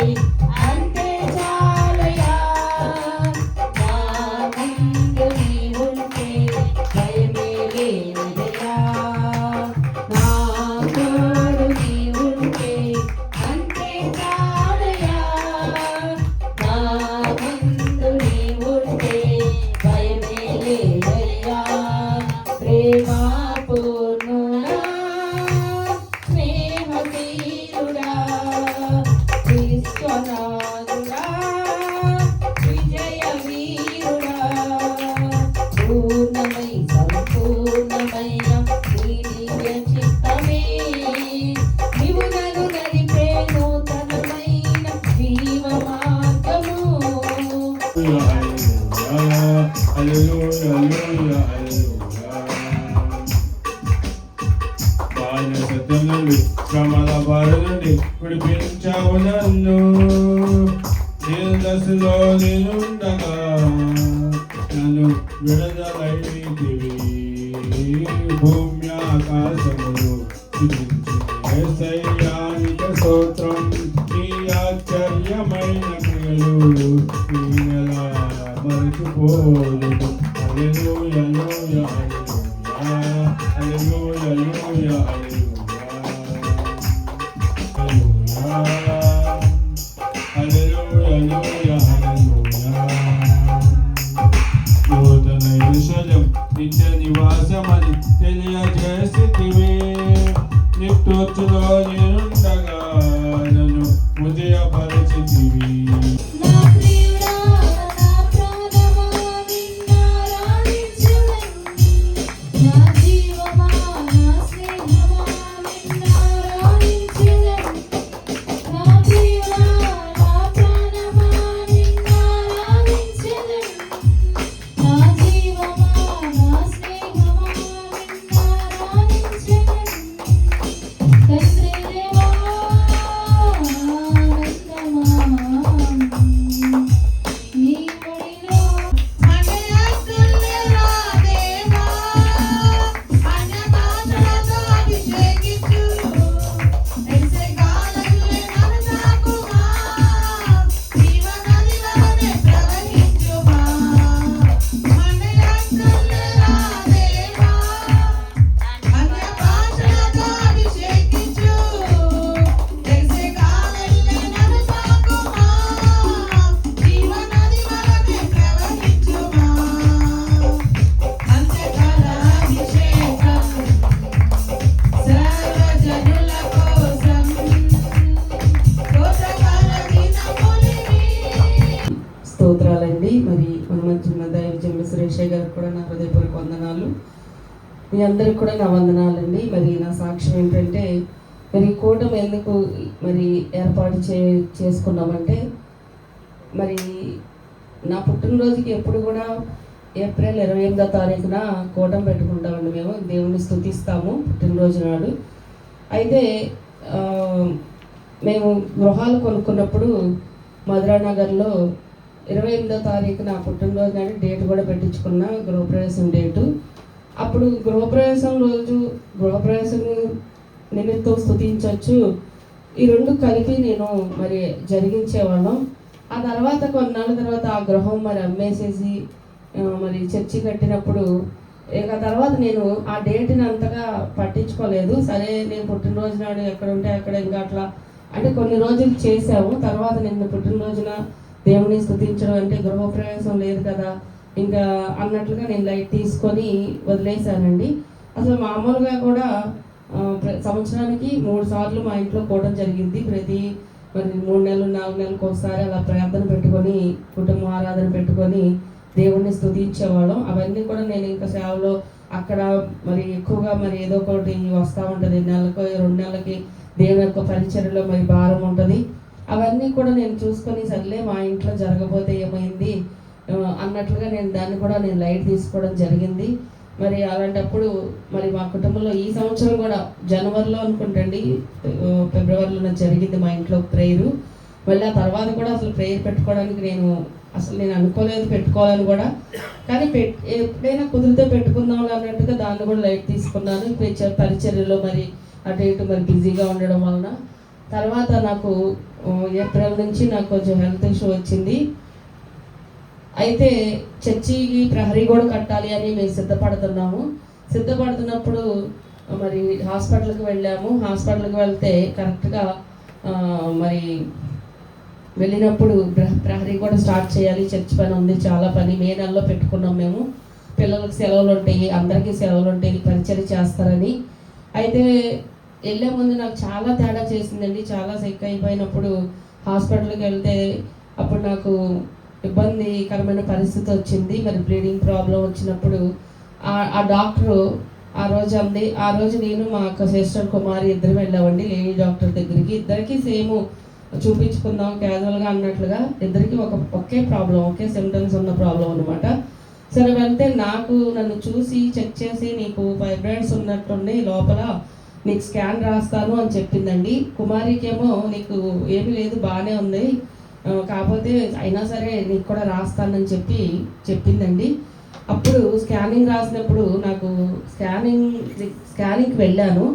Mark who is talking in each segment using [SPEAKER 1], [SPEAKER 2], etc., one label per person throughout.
[SPEAKER 1] అంటే
[SPEAKER 2] భూమి ఆకాశములు ఏసయ్యానిక స్తోత్రం నీ ఆశ్చర్యమైన క్రియలు నేనెలా మరచిపోలేదు హల్లెలూయా నిట్టొచ్చులో
[SPEAKER 3] అందరికి కూడా నా వందనాలండి. మరి నా సాక్ష్యం ఏంటంటే మరి కూటమి ఎందుకు మరి ఏర్పాటు చే చేసుకున్నామంటే మరి నా పుట్టినరోజుకి ఎప్పుడు కూడా ఏప్రిల్ ఇరవై ఎనిమిదో తారీఖున కూటం పెట్టుకుంటామండి మేము. దేవుణ్ణి స్థుతిస్తాము పుట్టినరోజు నాడు. అయితే మేము గృహాలు కొనుక్కున్నప్పుడు మధురానగర్లో ఇరవై ఎనిమిదో తారీఖు నా పుట్టినరోజు నాడు డేట్ కూడా పెట్టించుకున్న గృహప్రవేశం డేటు. అప్పుడు గృహప్రవేశం రోజు గృహప్రవేశం నిమిత్తం స్థుతించవచ్చు ఈ రెండు కలిపి నేను మరి జరిగించేవాళ్ళం ఆ తర్వాత కొన్నాళ్ళ తర్వాత ఆ గృహం మరి అమ్మేసేసి మరి చర్చి కట్టినప్పుడు ఇక తర్వాత నేను ఆ డేట్ని అంతగా పట్టించుకోలేదు. సరే నేను పుట్టినరోజు నాడు ఎక్కడ ఉంటే అక్కడ ఇంకా అట్లా అంటే కొన్ని రోజులు చేసాము తర్వాత నిన్న పుట్టినరోజున దేవుని స్థుతించడం అంటే గృహప్రవేశం లేదు కదా. ఇంకా అన్నట్లుగా నేను లైట్ తీసుకొని వదిలేశానండి. అసలు మామూలుగా కూడా సంవత్సరానికి మూడు సార్లు మా ఇంట్లో పోవడం జరిగింది. ప్రతి మరి మూడు నెలలు నాలుగు నెలలకు ఒకసారి అలా ప్రార్థన పెట్టుకొని కుటుంబ ఆరాధన పెట్టుకొని దేవుణ్ణి స్థుతించేవాళ్ళం. అవన్నీ కూడా నేను ఇంకా సేవలో అక్కడ మరి ఎక్కువగా మరి ఏదో ఒకటి వస్తూ ఉంటుంది. నెలకు రెండు నెలలకి దేవుని యొక్క పరిచర్లో మరి భారం ఉంటుంది. అవన్నీ కూడా నేను చూసుకొని సర్లే మా ఇంట్లో జరగబోతే ఏమైంది? అన్నట్లుగా నేను దాన్ని కూడా నేను లైట్ తీసుకోవడం జరిగింది. మరి అలాంటప్పుడు మరి మా కుటుంబంలో ఈ సంవత్సరం కూడా జనవరిలో అనుకుంటండి ఫిబ్రవరిలో జరిగింది మా ఇంట్లో ప్రేయరు. మళ్ళీ ఆ తర్వాత కూడా అసలు ప్రేయర్ పెట్టుకోవడానికి నేను అసలు నేను అనుకోలేదు పెట్టుకోవాలని కూడా. కానీ పెట్ ఎప్పుడైనా కుదిరితే పెట్టుకుందాం అన్నట్టుగా దాన్ని కూడా లైట్ తీసుకున్నాను. పరిచర్యలో మరి అటు ఇటు మరి బిజీగా ఉండడం వలన. తర్వాత నాకు ఏప్రిల్ నుంచి నాకు కొంచెం హెల్త్ ఇష్యూ వచ్చింది. అయితే చర్చికి ప్రహరీ కూడా కట్టాలి అని మేము సిద్ధపడుతున్నాము. సిద్ధపడుతున్నప్పుడు మరి హాస్పిటల్కి వెళ్ళాము. హాస్పిటల్కి వెళ్తే కరెక్ట్గా మరి వెళ్ళినప్పుడు ప్ర- ప్రహరీ కూడా స్టార్ట్ చేయాలి. చర్చ్ పని ఉంది చాలా పని. మే నెలలో పెట్టుకున్నాం మేము. పిల్లలకు సెలవులు ఉంటాయి అందరికీ సెలవులు ఉంటాయి పరిచయం చేస్తారని. అయితే వెళ్ళే ముందు నాకు చాలా తేడా చేసిందండి. చాలా సెక్ అయిపోయినప్పుడు హాస్పిటల్కి వెళ్తే అప్పుడు నాకు ఇబ్బందికరమైన పరిస్థితి వచ్చింది. మరి బ్లీడింగ్ ప్రాబ్లం వచ్చినప్పుడు ఆ- డాక్టరు ఆ రోజు అంది ఆ రోజు నేను మా అక్క సిస్టర్ కుమారి ఇద్దరు వెళ్ళామండి లేడీ డాక్టర్ దగ్గరికి. ఇద్దరికి సేమ్ చూపించుకుందాం క్యాజువల్గా అన్నట్లుగా ఇద్దరికి ఒక ఒకే ప్రాబ్లం ఒకే సిమ్టమ్స్ ఉన్న ప్రాబ్లం అనమాట సరే వెళ్తే నాకు నన్ను చూసి చెక్ చేసి నీకు ఫైబ్రాయిడ్స్ ఉన్నట్టుండి లోపల నీకు స్కాన్ రాస్తాను అని చెప్పిందండి. కుమారికేమో నీకు ఏమీ లేదు బాగానే ఉంది. కాకపోతే అయినా సరే నీకు కూడా రాస్తానని చెప్పి చెప్పిందండి. అప్పుడు స్కానింగ్ రాసినప్పుడు నాకు స్కానింగ్ స్కానింగ్కి వెళ్ళాను.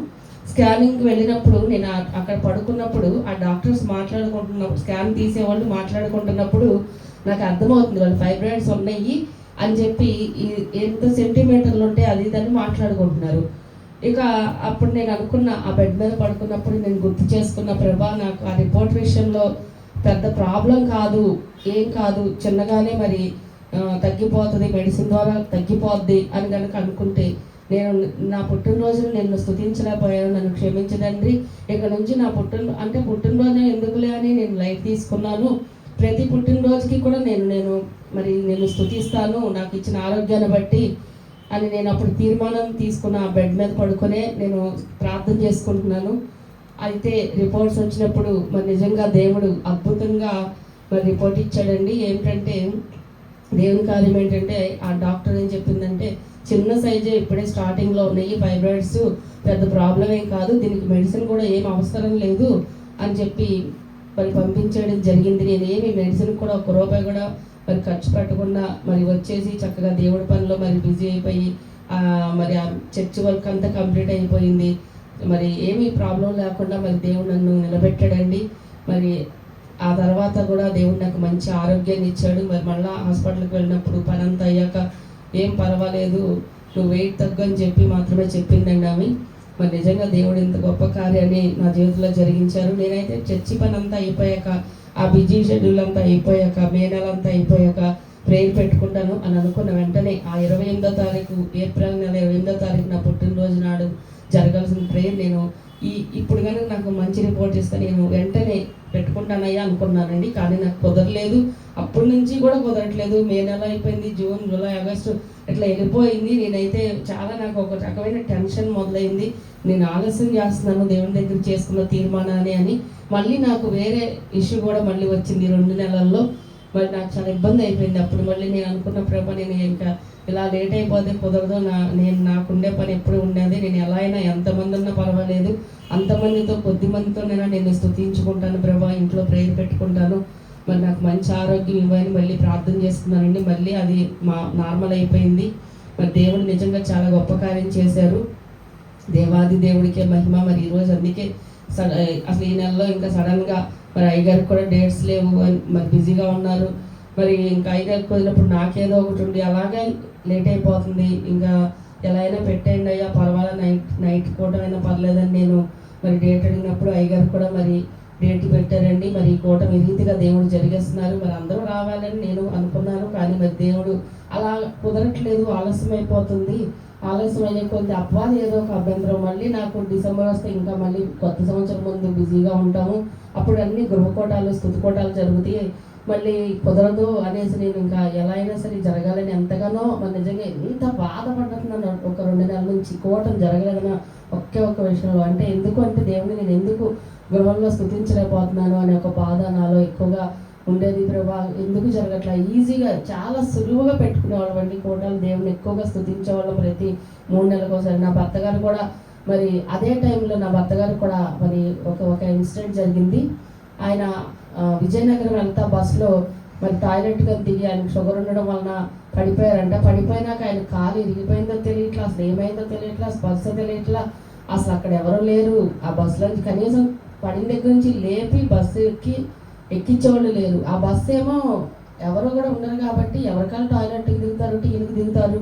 [SPEAKER 3] స్కానింగ్కి వెళ్ళినప్పుడు నేను అక్కడ పడుకున్నప్పుడు ఆ డాక్టర్స్ మాట్లాడుకుంటున్నప్పుడు స్కాన్ తీసేవాళ్ళు మాట్లాడుకుంటున్నప్పుడు నాకు అర్థమవుతుంది వాళ్ళు ఫైబ్రాయిడ్స్ ఉన్నాయి అని చెప్పి ఎంత సెంటీమీటర్లు ఉంటే అది దాన్ని మాట్లాడుకుంటున్నారు. ఇక అప్పుడు నేను అనుకున్న ఆ బెడ్ మీద పడుకున్నప్పుడు నేను గుర్తు చేసుకున్న ప్రభా నాకు ఆ రిపోర్ట్ విషయంలో పెద్ద ప్రాబ్లం కాదు ఏం కాదు చిన్నగానే మరి తగ్గిపోతుంది మెడిసిన్ ద్వారా తగ్గిపోద్ది అని కనుక అనుకుంటే నేను నా పుట్టినరోజును నేను స్థుతించలేకపోయాను నన్ను క్షమించదండి. ఇక్కడ నుంచి నా పుట్టిన అంటే పుట్టినరోజు ఎందుకులే అని నేను లైఫ్ తీసుకున్నాను. ప్రతి పుట్టినరోజుకి కూడా నేను నేను మరి నేను స్థుతిస్తాను నాకు ఇచ్చిన ఆరోగ్యాన్ని బట్టి అని నేను అప్పుడు తీర్మానం తీసుకున్న ఆ బెడ్ మీద పడుకునే నేను ప్రార్థన చేసుకుంటున్నాను. అయితే రిపోర్ట్స్ వచ్చినప్పుడు మరి నిజంగా దేవుడు అద్భుతంగా మరి రిపోర్ట్ ఇచ్చాడండి. ఏమిటంటే దేవుని కార్యం ఏంటంటే ఆ డాక్టర్ ఏం చెప్పిందంటే చిన్న సైజే ఇప్పుడే స్టార్టింగ్లో ఉన్నాయి ఫైబ్రాయిడ్స్ పెద్ద ప్రాబ్లం ఏం కాదు దీనికి మెడిసిన్ కూడా ఏం అవసరం లేదు అని చెప్పి మరి పంపించడం జరిగింది. నేను ఏమి మెడిసిన్ కూడా ఒక రూపాయి కూడా మరి ఖర్చు పెట్టకుండా మరి వచ్చేసి చక్కగా దేవుడి పనిలో మరి బిజీ అయిపోయి మరి ఆ చర్చ్ వర్క్ అంతా కంప్లీట్ అయిపోయింది. మరి ఏమీ ప్రాబ్లం లేకుండా మరి దేవుడు నన్ను నిలబెట్టాడండి. మరి ఆ తర్వాత కూడా దేవుడు నాకు మంచి ఆరోగ్యాన్ని ఇచ్చాడు. మరి మళ్ళీ హాస్పిటల్కి వెళ్ళినప్పుడు పని అంతా అయ్యాక ఏం పర్వాలేదు నువ్వు వెయిట్ తగ్గని చెప్పి మాత్రమే చెప్పిందండి ఆమె. మరి నిజంగా దేవుడు ఇంత గొప్ప కార్యాన్ని నా జీవితంలో జరిగించారు. నేనైతే చర్చి పని అంతా అయిపోయాక ఆ బిజీ షెడ్యూల్ అంతా అయిపోయాక మే నెల అంతా అయిపోయాక ప్రేయర్ పెట్టుకుంటాను అని అనుకున్న వెంటనే ఆ ఇరవై ఎనిమిదో తారీఖు ఏప్రిల్ నెల ఇరవై ఎనిమిదో తారీఖు నా పుట్టినరోజు నాడు జరగాల్సిన ప్రేయర్ నేను ఈ ఇప్పుడు కనుక నాకు మంచి రిపోర్ట్ ఇస్తే నేను వెంటనే పెట్టుకుంటానయ్యా అనుకున్నానండి. కానీ నాకు కుదరలేదు. అప్పటి నుంచి కూడా కుదరట్లేదు. మే నెల అయిపోయింది. జూన్ జూలై ఆగస్టు ఇట్లా వెళ్ళిపోయింది. నేనైతే చాలా నాకు ఒక రకమైన టెన్షన్ మొదలైంది. నేను ఆలస్యం చేస్తున్నాను. దేవుని దగ్గర చేసుకున్న తీర్మానాన్ని అని. మళ్ళీ నాకు వేరే ఇష్యూ కూడా మళ్ళీ వచ్చింది రెండు నెలల్లో. మరి నాకు చాలా ఇబ్బంది అయిపోయింది అప్పుడు. మళ్ళీ నేను అనుకున్న ప్రభా నేను ఇంకా ఇలా లేట్ అయిపోతే కుదరదు. నా నేను నాకుండే పని ఎప్పుడు ఉండేది. నేను ఎలా అయినా ఎంతమంది ఉన్నా పర్వాలేదు. అంతమందితో కొద్ది మందితోనైనా నేను స్థుతించుకుంటాను ప్రభా. ఇంట్లో ప్రేయర్ పెట్టుకుంటాను. మరి నాకు మంచి ఆరోగ్యం ఇవ్వని మళ్ళీ ప్రార్థన చేస్తున్నానండి. మళ్ళీ అది మా నార్మల్ అయిపోయింది. మరి దేవుడు నిజంగా చాలా గొప్ప కార్యం చేశారు. దేవాది దేవుడికే మహిమ. మరి ఈరోజు అందుకే సడ అసలు ఈ నెలలో ఇంకా సడన్గా మరి అయ్యగారికి కూడా డేట్స్ లేవు. అని మరి బిజీగా ఉన్నారు. మరి ఇంకా అయ్యగారికి కుదిరినప్పుడు నాకేదో ఒకటి ఉండి అలాగే లేట్ అయిపోతుంది. ఇంకా ఎలా అయినా పెట్టేయండి అయ్యా పర్వాలేదు నైట్ నైట్ పూట అయినా పర్లేదని నేను. మరి డేట్ అడిగినప్పుడు అయ్యగారు కూడా మరి డేట్ పెట్టారండి. మరి ఈ కూట ఈ రీతిగా దేవుడు జరిగేస్తున్నారు. మరి అందరూ రావాలని నేను అనుకున్నాను. కానీ మరి దేవుడు అలా కుదరట్లేదు ఆలస్యం అయిపోతుంది. ఆలస్యం అయ్యే కొద్ది అపవాది ఏదో ఒక అభ్యంతరం. మళ్ళీ నాకు డిసెంబర్ వస్తే ఇంకా మళ్ళీ కొత్త సంవత్సరం ముందు బిజీగా ఉంటాము. అప్పుడు అన్ని గృహకోటాలు స్థుతికోటాలు జరుగుతాయి. మళ్ళీ కుదరదు అనేసి నేను ఇంకా ఎలా అయినా సరే జరగాలని ఎంతగానో మరి నిజంగా ఎంత బాధపడుతున్నాను. ఒక రెండు నెలల నుంచి కోటం జరగలేదన్న ఒకే ఒక్క విషయంలో. అంటే ఎందుకు అంటే దేవుని నేను ఎందుకు గృహంలో స్థుతించలేకపోతున్నాను అనే ఒక బాధ నాలో ఎక్కువగా ఉండేది. ప్రభా ఎందుకు జరగట్లా? ఈజీగా చాలా సులువుగా పెట్టుకునేవాళ్ళం అండి. కోటలు దేవుని ఎక్కువగా స్థుతించేవాళ్ళం ప్రతి మూడు నెలలకు ఒకసారి. నా భర్త గారు కూడా మరి అదే టైంలో నా భర్త గారు కూడా మరి ఒక ఒక ఇన్సిడెంట్ జరిగింది. ఆయన విజయనగరం వెళ్తా బస్సులో మరి టాయిలెట్గా దిగి ఆయనకు షుగర్ ఉండడం వలన పడిపోయారంట. పడిపోయినాక ఆయన కాలు ఇరిగిపోయిందో తెలియట్లా అసలు ఏమైందో తెలియట్లా స్పర్శ తెలియట్లా. అసలు అక్కడ ఎవరు లేరు. ఆ బస్సులో కనీసం పడిన దగ్గర నుంచి లేపి బస్సు ఎక్కి ఎక్కించేవాళ్ళు లేరు. ఆ బస్సు ఏమో ఎవరు కూడా ఉండరు కాబట్టి ఎవరికాలు టాయిలెట్కి దిగుతారు టీలకు దిగుతారు.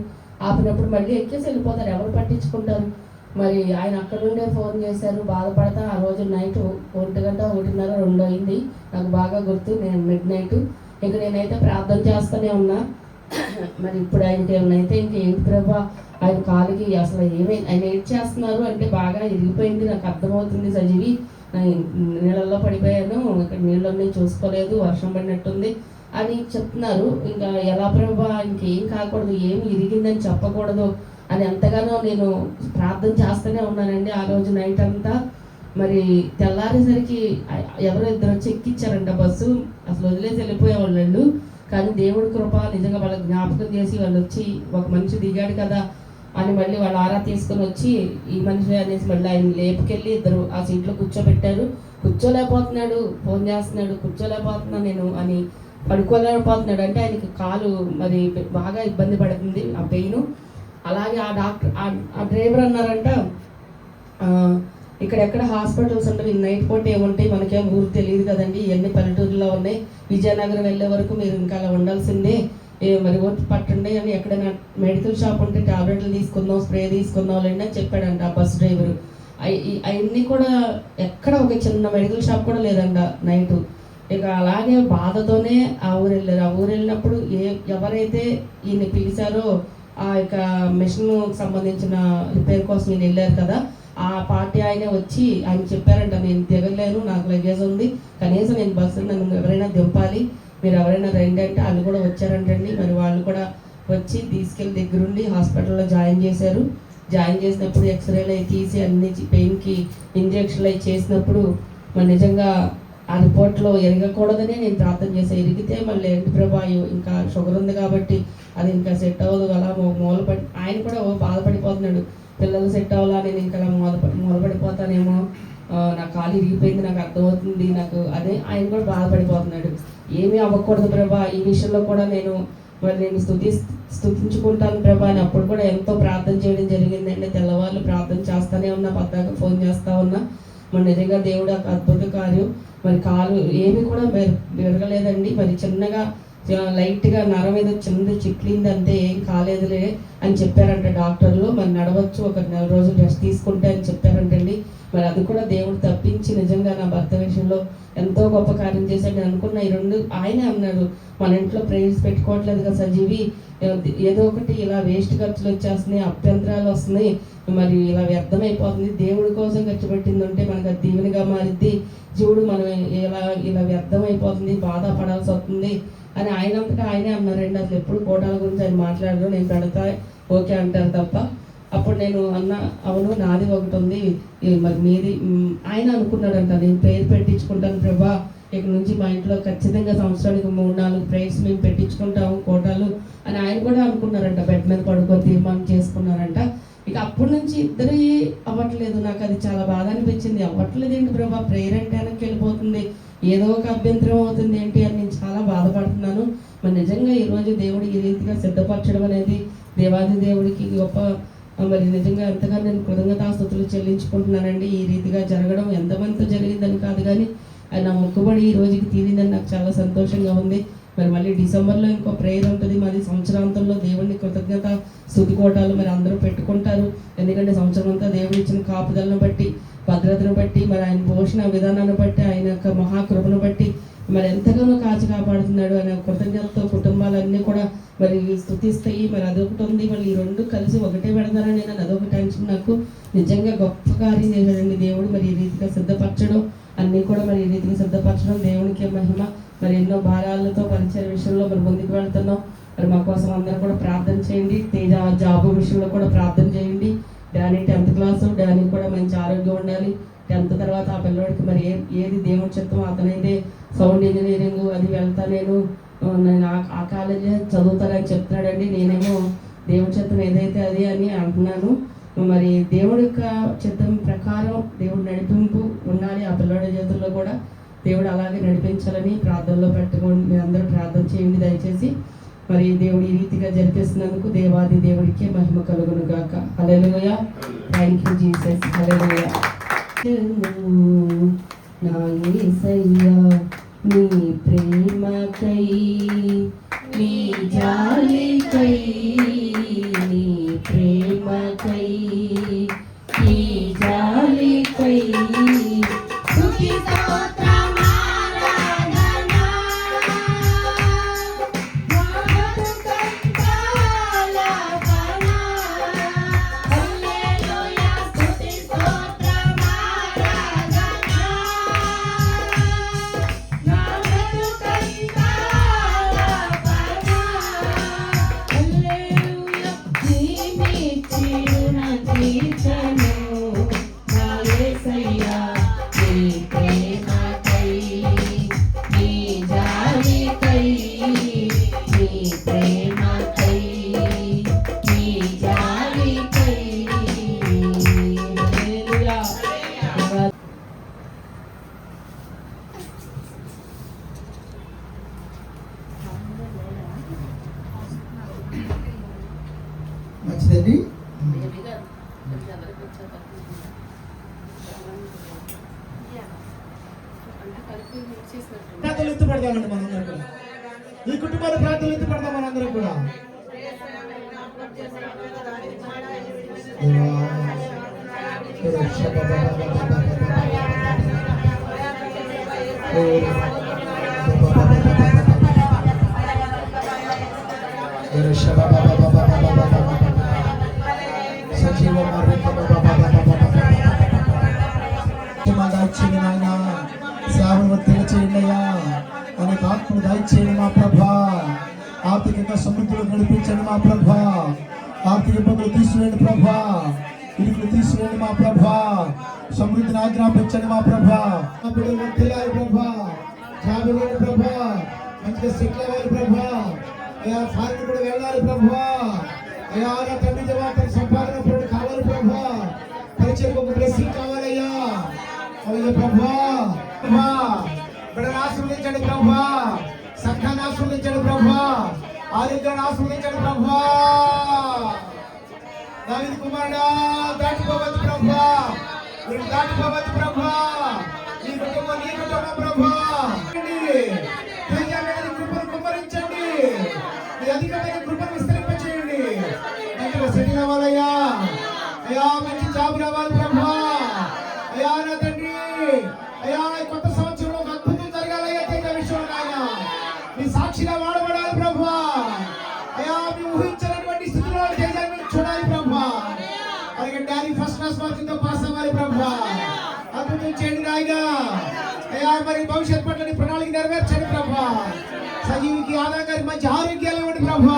[SPEAKER 3] ఆపినప్పుడు మళ్ళీ ఎక్కేసి వెళ్ళిపోతారు. ఎవరు పట్టించుకుంటారు? మరి ఆయన అక్కడ నుండే ఫోన్ చేశారు బాధపడతా. ఆ రోజు నైట్ ఒంటి గంట ఒకటిన్నర రెండు అయింది. నాకు బాగా గుర్తు నేను మిడ్ నైట్ ఇక నేనైతే ప్రార్థన చేస్తూనే ఉన్నా. మరి ఇప్పుడు ఆయనకి ఏమైతే ఇంకా ఇంకేంటి ప్రభా ఆయన కాలుకి అసలు ఏమైంది ఆయన ఏం చేస్తున్నారు? అంటే బాగా ఇరిగిపోయింది. నాకు అర్థమవుతుంది సజీవి. నీళ్ళల్లో పడిపోయాను. ఇక్కడ నీళ్ళన్నీ చూసుకోలేదు. వర్షం పడినట్టుంది అని చెప్తున్నారు. ఇంకా ఎలా ప్రభా ఇంకేం కాకూడదు ఏమి ఇరిగిందని చెప్పకూడదు. అని ఎంతగానో నేను ప్రార్థన చేస్తూనే ఉన్నానండి ఆ రోజు నైట్ అంతా. మరి తెల్లారేసరికి ఎవరో ఇద్దరు వచ్చి ఎక్కిచ్చారంట బస్సు. అసలు వదిలేసి వెళ్ళిపోయేవాళ్ళు వాళ్ళు. కానీ దేవుడి కృప నిజంగా వాళ్ళకి జ్ఞాపకం చేసి వాళ్ళు వచ్చి ఒక మనిషి దిగాడు కదా అని మళ్ళీ వాళ్ళు ఆరా తీసుకొని వచ్చి ఈ మనిషి అనేసి మళ్ళీ ఆయన లేపుకెళ్ళి ఇద్దరు ఆ సీట్లో కూర్చోబెట్టారు. కూర్చోలేకపోతున్నాడు ఫోన్ చేస్తున్నాడు కూర్చోలేకపోతున్నా నేను అని పడుకోలేకపోతున్నాడు. అంటే ఆయనకి కాలు మరి బాగా ఇబ్బంది పడుతుంది ఆ పెయిన్. అలాగే ఆ డాక్టర్ ఆ- డ్రైవర్ అన్నారంట ఇక్కడ ఎక్కడ హాస్పిటల్స్ ఉండవు నైట్ పూట ఏముంటాయి మనకేం ఊరు తెలియదు కదండి ఇవన్నీ పల్లెటూరులో ఉన్నాయి. విజయనగరం వెళ్ళే వరకు మీరు ఇంకా అలా ఉండాల్సిందే. ఏ మరి ఓటు పట్టండి అని ఎక్కడైనా మెడికల్ షాప్ ఉంటే టాబ్లెట్లు తీసుకుందాం స్ప్రే తీసుకుందాం లేండి అని చెప్పాడంట ఆ బస్ డ్రైవరు. అవన్నీ కూడా ఎక్కడ ఒక చిన్న మెడికల్ షాప్ కూడా లేదంట నైట్. ఇక అలాగే బాధతోనే ఆ ఊరు వెళ్ళారు. ఆ ఊరు వెళ్ళినప్పుడు ఏ ఎవరైతే ఈయన పిలిచారో ఆ యొక్క మిషన్ సంబంధించిన రిపేర్ కోసం నేను వెళ్ళారు కదా ఆ పార్టీ ఆయన వచ్చి ఆయన చెప్పారంట నేను దిగలేను నాకు లగేజ్ ఉంది కనీసం నేను బస్సులు నన్ను ఎవరైనా దింపాలి మీరు ఎవరైనా రండి అంటే వాళ్ళు కూడా వచ్చారంటండి. మరి వాళ్ళు కూడా వచ్చి తీసుకెళ్ళి దగ్గరుండి హాస్పిటల్లో జాయిన్ చేశారు. జాయిన్ చేసినప్పుడు ఎక్స్రేలు అవి తీసి అన్ని పెయిన్కి ఇంజక్షన్లు అవి చేసినప్పుడు మరి నిజంగా ఆ రిపోర్ట్లో ఎరగకూడదని నేను ప్రార్థన చేసే ఎరిగితే మళ్ళీ ఏంటి ప్రభా ఇంకా షుగర్ ఉంది కాబట్టి అది ఇంకా సెట్ అవ్వదు అలా మూలపడి ఆయన కూడా ఓ బాధపడిపోతున్నాడు. పిల్లలు సెట్ అవ్వాలా నేను ఇంకా అలా మూల మూలపడిపోతానేమో. నా కాలు ఇరిగిపోయింది నాకు అర్థమవుతుంది నాకు అదే ఆయన కూడా బాధపడిపోతున్నాడు. ఏమీ అవ్వకూడదు ప్రభా ఈ విషయంలో కూడా నేను మరి నేను స్థుతి స్థుతించుకుంటాను ప్రభా అని అప్పుడు కూడా ఎంతో ప్రార్థన చేయడం జరిగిందండి. తెల్లవాళ్ళు ప్రార్థన చేస్తానే ఉన్నా పద్దాక ఫోన్ చేస్తా ఉన్నా. మరి నిజంగా దేవుడు ఒక అద్భుత కార్యం. మరి కాలు ఏమి కూడా విరగలేదండి మరి చిన్నగా లైట్గా నర మీద చిన్నది చిట్లింది అంతే ఏం కాలేదులే అని చెప్పారంట డాక్టర్లు. మరి నడవచ్చు ఒక నెల రోజులు రెస్ట్ తీసుకుంటే అని చెప్పారంటండి. మరి అది కూడా దేవుడు తప్పించి నిజంగా నా భర్త విషయంలో ఎంతో గొప్ప కార్యం చేశాడు. నేను అనుకున్న ఈ రెండు ఆయనే అన్నారు మన ఇంట్లో ప్రేయర్స్ పెట్టుకోవట్లేదు కదా సజీవి. ఏదో ఒకటి ఇలా వేస్ట్ ఖర్చులు వచ్చేస్తున్నాయి అభ్యంతరాలు వస్తున్నాయి. మరి ఇలా వ్యర్థమైపోతుంది. దేవుడి కోసం ఖర్చు పెట్టింది ఉంటే మనకు అది దీవెనగా మారిద్ది. జీవుడు మనం ఇలా ఇలా వ్యర్థమైపోతుంది బాధపడాల్సి వస్తుంది అని ఆయనంతటా ఆయనే అన్నారండి. అసలు ఎప్పుడు కోటాల గురించి ఆయన మాట్లాడరు. నేను పెడతా ఓకే అంటారు తప్ప అప్పుడు నేను అన్న అవును నాది ఒకటి ఉంది. మరి మీది ఆయన అనుకున్నాడంట నేను పేరు పెట్టించుకుంటాను ప్రభా. ఇక నుంచి మా ఇంట్లో ఖచ్చితంగా సంవత్సరానికి మూడు నాలుగు ప్రేయర్స్ మేము పెట్టించుకుంటాము కోటాలు అని ఆయన కూడా అనుకున్నారంట బెడ్ మీద పడుకొని తీర్మానం చేసుకున్నారంట. ఇక అప్పటి నుంచి ఇద్దరు అవ్వట్లేదు. నాకు అది చాలా బాధ అనిపించింది. అవ్వట్లేదు ఏంటి ప్రభా? ప్రేయర్ అంటే వెనక్కి వెళ్ళిపోతుంది. ఏదో ఒక అభ్యంతరం అవుతుంది ఏంటి అని నేను చాలా బాధపడుతున్నాను. మరి నిజంగా ఈరోజు దేవుడు ఈ రీతిగా సిద్ధపరచడం అనేది దేవాది దేవుడికి గొప్ప మరి నిజంగా ఎంతగా నేను కృతజ్ఞతాస్తుతులు చెల్లించుకుంటున్నానండి. ఈ రీతిగా జరగడం ఎంతమందితో జరిగిందని కాదు కానీ ఆయన నా మొక్కుబడి ఈ రోజుకి తీరిందని నాకు చాలా సంతోషంగా ఉంది. మరి మళ్ళీ డిసెంబర్లో ఇంకో ప్రేయర్ ఉంటుంది. మరి సంవత్సరాంతంలో దేవుడిని కృతజ్ఞత స్థుతి మరి అందరూ పెట్టుకుంటారు. ఎందుకంటే సంవత్సరం అంతా దేవుడు ఇచ్చిన కాపుదలను బట్టి భద్రతను బట్టి మరి ఆయన పోషణ విధానాన్ని బట్టి ఆయన యొక్క మహాకృపను బట్టి మరి ఎంతగానో కాచి కాపాడుతున్నాడు అనే కృతజ్ఞతతో కుటుంబాలన్నీ కూడా మరి స్థుతిస్తాయి. మరి అదొకటి ఉంది. మరి ఈ రెండు కలిసి ఒకటే పెడతారని నేను అదొక టెన్షన్ నాకు నిజంగా గొప్ప కార్యం చేశాడండి దేవుడు. మరి ఈ రీతిగా సిద్ధపరచడం అన్నీ కూడా మరి ఈ రీతిగా సిద్ధపరచడం దేవునికి మహిమ. మరి ఎన్నో భారాలతో పరిచయ విషయంలో మరి ముందుకు వెళ్తున్నాం. మరి మా కోసం అందరూ కూడా ప్రార్థన చేయండి. తేజ జాబు విషయంలో కూడా ప్రార్థన చేయండి. డానీ టెన్త్ క్లాసు డానీ కూడా మంచి ఆరోగ్యం ఉండాలి. టెన్త్ తర్వాత ఆ పిల్లవాడికి మరి ఏ ఏది దేవుడి చిత్తం అతనైతే సౌండ్ ఇంజనీరింగ్ అది వెళ్తా నేను. నేను ఆ- కాలేజీ చదువుతానని చెప్తున్నాడండి. నేనేమో దేవుడి చిత్తం ఏదైతే అది అని అంటున్నాను. మరి దేవుడి యొక్క చిత్తం ప్రకారం దేవుడి నడిపింపు ఉండాలి ఆ పిల్లవాడి చేతుల్లో కూడా. దేవుడు అలాగే నడిపించాలని ప్రార్థనలో పెట్టుకోండి. మీరు అందరూ ప్రార్థన చేయండి దయచేసి. మరి దేవుడు ఈ రీతిగా జరిపిస్తున్నందుకు దేవాది దేవుడికి మహిమ కలుగును గాక. Hallelujah thank you Jesus hallelujah నీ ప్రేమకై నీ జాలికై నీ ప్రేమకై.
[SPEAKER 4] సజీవ దాయిచేయండి నాయన సేవను ఒత్తిడి అయ్యా అనేక ఆత్మను దాయిచేయండి మా ప్రభా. ఆర్థికంగా సమృద్ధిలో నడిపించండి మా ప్రభా. ఆర్థిక ఇబ్బందులు తీసివేయండి ప్రభా. ఇరుకులు తీసివేయండి మా ప్రభా. సమృద్ధిని ఆజ్ఞాపించండి మా ప్రభా. బిడ్డలు తెలియాలి ప్రభా. జాబు ప్రభా. మంచిగా సెటిల్ అవ్వాలి ప్రభా. అయ్యా ఫారెన్ కూడా వెళ్ళాలి ప్రభా. అయ్యా నా తండ్రి జవాబు సంపాదన పొరడు కావాలి ప్రభా. పరిచయం ఒక బ్లెస్సింగ్ కావాలయ్యా. అవును ప్రభా. ప్రభా బిడ్డను ఆశీర్వదించండి ప్రభా. సఖాన్ని ఆశీర్వదించండి ప్రభా. ఆరోగ్యాన్ని ఆశీర్వదించండి ప్రభా. దావిది కుమారుడా దాటిపోవద్దు ప్రభా. మీరు దాటిపోవద్దు ప్రభా. నీ కుటుంబం నీ కుటుంబం ప్రభా. కృపను కుమ్మరించండి. మీ అధికమైన కృపను విస్తరింపచేయండి. మంచిగా సెటిల్ అవ్వాలయ్యా. అయ్యా మంచి జాబ్ రావాలి భవిష్యత్ పట్ల నీ ప్రణాళిక నెరవేర్చండి ప్రభా. సజీవికి ఆదాగారి మంచి ఆరోగ్యాలు ఇవ్వండి ప్రభా.